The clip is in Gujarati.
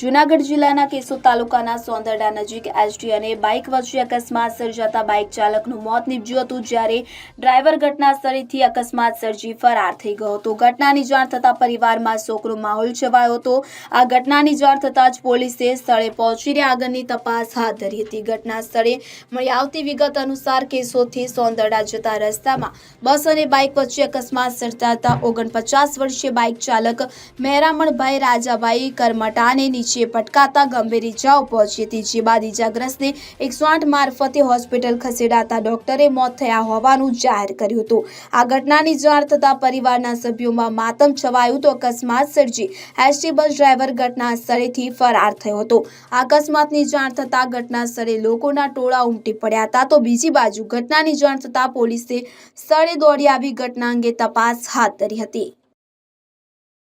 જૂનાગઢ જિલ્લાના કેશોદ તાલુકાના સોંદરડા નજીક એસટી અને બાઇક વચ્ચે અકસ્માત સર્જાતા બાઇક ચાલકનું મોત નીપજ્યું હતું, જ્યારે ડ્રાઈવર ઘટના સ્થળેથી અકસ્માત સર્જી ફરાર થઈ ગયો હતો. ઘટનાની જાણ થતાં પરિવારમાં શોકનો માહોલ છવાયો હતો. આ ઘટનાની જાણ થતાં જ પોલીસે સ્થળે પહોંચીને આગળની તપાસ હાથ ધરી હતી. ઘટના સ્થળે મળી આવતી વિગત અનુસાર કેશોદથી સોંદરડા જતા રસ્તામાં બસ અને બાઇક વચ્ચે અકસ્માત સર્જાતા ઓગણપચાસ વર્ષીય બાઇક ચાલક મહેરામણભાઈ રાજાભાઈ કરમટાને નીચે પટકાતા ગંભીર ઇજાઓ પહોંચી હતી. જે બાદ ઇજાગ્રસ્તને એકસો આઠ મારફતે હોસ્પિટલ ખસેડાતા ડોક્ટરે મોત થયા હોવાનું જાહેર કર્યું હતું. આ ઘટનાની જાણ થતાં પરિવારના સભ્યોમાં માતમ છવાયું તો અકસ્માત સર્જી એસટી બસ ડ્રાઈવર ઘટના સ્થળેથી ફરાર થયો હતો. અકસ્માતની જાણ થતાં ઘટના સ્થળે લોકોના ટોળા ઉમટી પડ્યા હતા. તો બીજી બાજુ ઘટનાની જાણ થતાં પોલીસે સ્થળે દોડી આવી ઘટના અંગે તપાસ હાથ ધરી હતી.